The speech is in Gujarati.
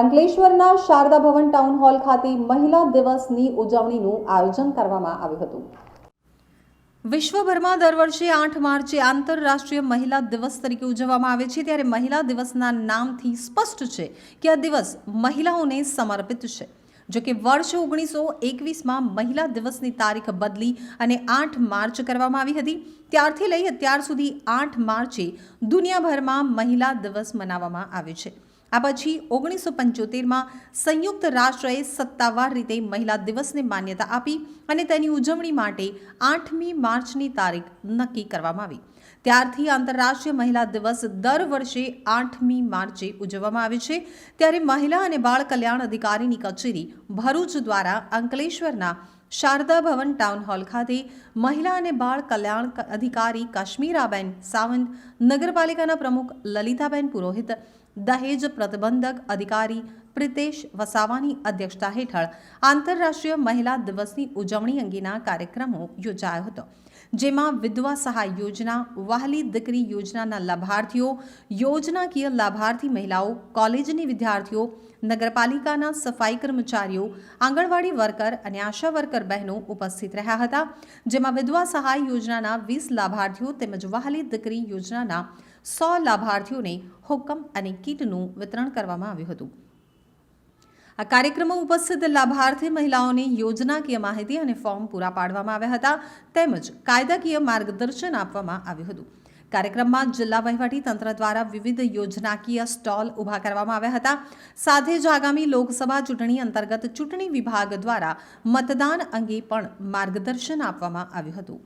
અંકલેશ્વરના શારદા ભવન ટાઉન હોલ ખાતે મહિલા દિવસની ઉજવણીનું આયોજન કરવામાં આવ્યું હતું. વિશ્વભરમાં દર વર્ષે આઠ માર્ચે આંતરરાષ્ટ્રીય મહિલા દિવસ તરીકે ઉજવવામાં આવે છે. ત્યારે મહિલા દિવસના નામથી સ્પષ્ટ છે કે આ દિવસ મહિલાઓને સમર્પિત છે. જો કે વર્ષ ઓગણીસો એકવીસમાં મહિલા દિવસની તારીખ બદલી અને આઠ માર્ચ કરવામાં આવી હતી. ત્યારથી લઈ અત્યાર સુધી આઠ માર્ચે દુનિયાભરમાં મહિલા દિવસ મનાવવામાં આવે છે. આ પછી ઓગણીસો પંચોતેરમાં સંયુક્ત રાષ્ટ્રએ સત્તાવાર રીતે મહિલા દિવસને માન્યતા આપી અને તેની ઉજવણી માટે આઠમી માર્ચની તારીખ નક્કી કરવામાં આવી. ત્યારથી આંતરરાષ્ટ્રીય મહિલા દિવસ દર વર્ષે આઠમી માર્ચે ઉજવવામાં આવે છે. ત્યારે મહિલા અને બાળ કલ્યાણ અધિકારીની કચેરી ભરૂચ દ્વારા અંકલેશ્વરના શારદા ભવન ટાઉન હોલ ખાતે મહિલા અને બાળ કલ્યાણ અધિકારી કાશ્મીરાબેન સાવંત, નગરપાલિકાના પ્રમુખ લલિતાબેન પુરોહિત, દહેજ પ્રતિબંધક અધિકારી પ્રિતેશ વસાવાની અધ્યક્ષતા હેઠળ આંતરરાષ્ટ્રીય મહિલા દિવસની ઉજવણી અંગેના કાર્યક્રમો યોજાયો હતો, જેમાં વિધવા સહાય યોજના, વહાલી દીકરી યોજનાના લાભાર્થીઓ, યોજનાકીય લાભાર્થી મહિલાઓ, કોલેજની વિદ્યાર્થીઓ, નગરપાલિકાના સફાઈ કર્મચારીઓ, આંગણવાડી વર્કર અને આશા વર્કર બહેનો ઉપસ્થિત રહ્યા હતા, જેમાં વિધવા સહાય યોજનાના વીસ લાભાર્થીઓ તેમજ વહાલી દીકરી યોજનાના સો લાભાર્થીઓને હુકમ અને કીટનું વિતરણ કરવામાં આવ્યું હતું. આ કાર્યક્રમમાં ઉપસ્થિત લાભાર્થી મહિલાઓને યોજનાકીય માહિતી અને ફોર્મ પૂરા પાડવામાં આવ્યા હતા, તેમજ કાયદાકીય માર્ગદર્શન આપવામાં આવ્યું હતું. કાર્યક્રમમાં જિલ્લા વહીવટી તંત્ર દ્વારા વિવિધ યોજનાકીય સ્ટોલ ઊભા કરવામાં આવ્યા હતા. સાથે જ આગામી લોકસભા ચૂંટણી અંતર્ગત ચૂંટણી વિભાગ દ્વારા મતદાન અંગે પણ માર્ગદર્શન આપવામાં આવ્યું હતું.